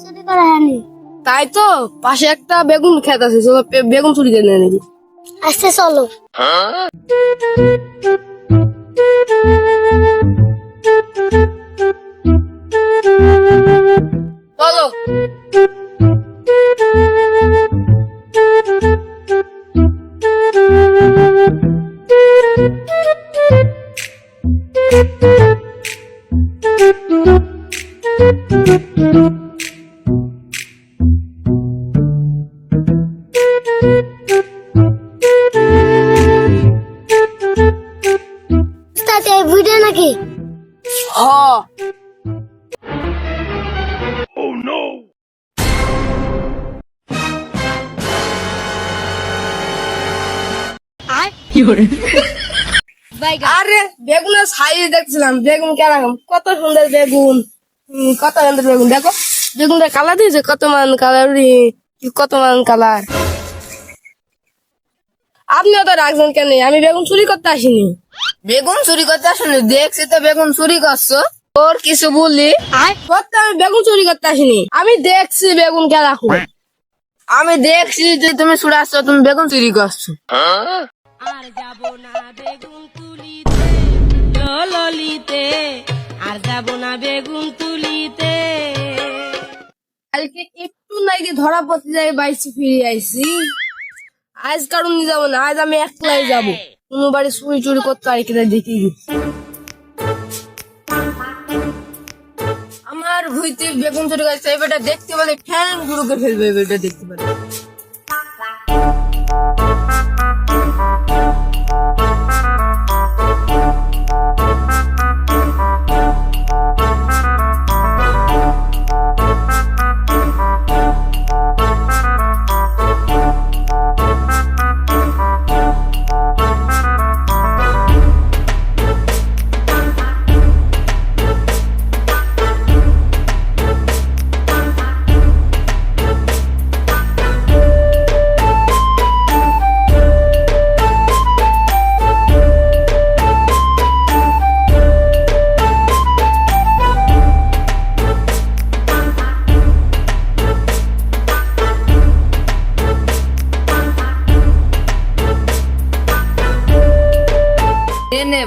চুরি করা হয়নি তাই তো পাশে একটা বেগুন খেত আছে চলো বেগুন চুরি করে নিয়ে নাকি আস্তে চলো। চলো উস্তাদ নাকি? হ। আরে? বেগুনের সাইজ দেখছিলাম। বেগুন কেরকম? কত সুন্দর বেগুন। হুম, কত সুন্দর বেগুন। দেখো বেগুনটা কালার দিয়েছে কত মান কালার কত মান কালার আপনিও তো রাখছেন কেন? আমি বেগুন চুরি করতে আসিনি। বেগুন চুরি করতে আসিনি দেখছি তো বেগুন চুরি করছ। ওর কিছু বললি সত্যি আমি বেগুন চুরি করতে আসিনি। আমি দেখছি বেগুন কে রাখো আমি দেখছি যে তুমি চুরাচ্ছ তুমি বেগুন চুরি করছ। আর যাব না বেগুন তুলিতে ললিতে আর যাব না বেগুন তুলিতে। কালকে একটু নাকি ধরা পড়তে যাই বাইসি ফিরে আইছি। আজ কারণ নিয়ে যাব না আজ আমি একলাই যাব। কোনো বাড়ি চুরি চুরি করতে, আর কিনা দেখি আমার ভুইতে বেগুন চুরি গাছ, এবারটা দেখতে পেলে ফ্যান গুরুকে ফেলবে, এবারটা দেখতে পেলে।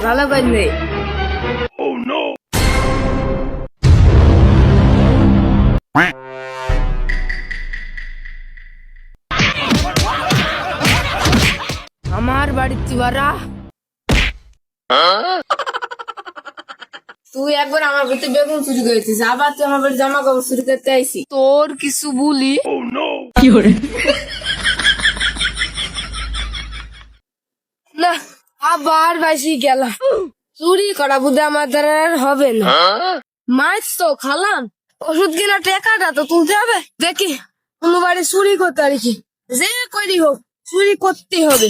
ভালো আমার বাড়িতে বারা তুই একবার আমার বাড়িতে বেগুন চুরি করেছিস আবার তুই আমার বাড়িতে জামা কাপড় চুরি করতে আইসি তোর কিছু বলি। না আবার বাসি গেলাম। চুরি করা বুধে আমার দ্বারা আর হবে না। মাছ তো খালাম। ওষুধ কিনা টেকাটা তো তুলতে হবে। দেখি কোনো বাড়ি চুরি করতে আর কি? যে করি হোক, চুরি করতে হবে।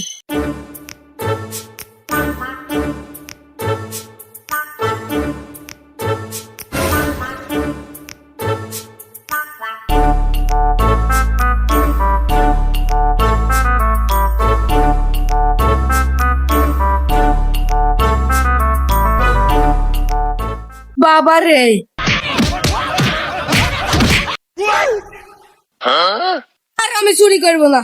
বাবা রে। আর আমি চুরি করব না।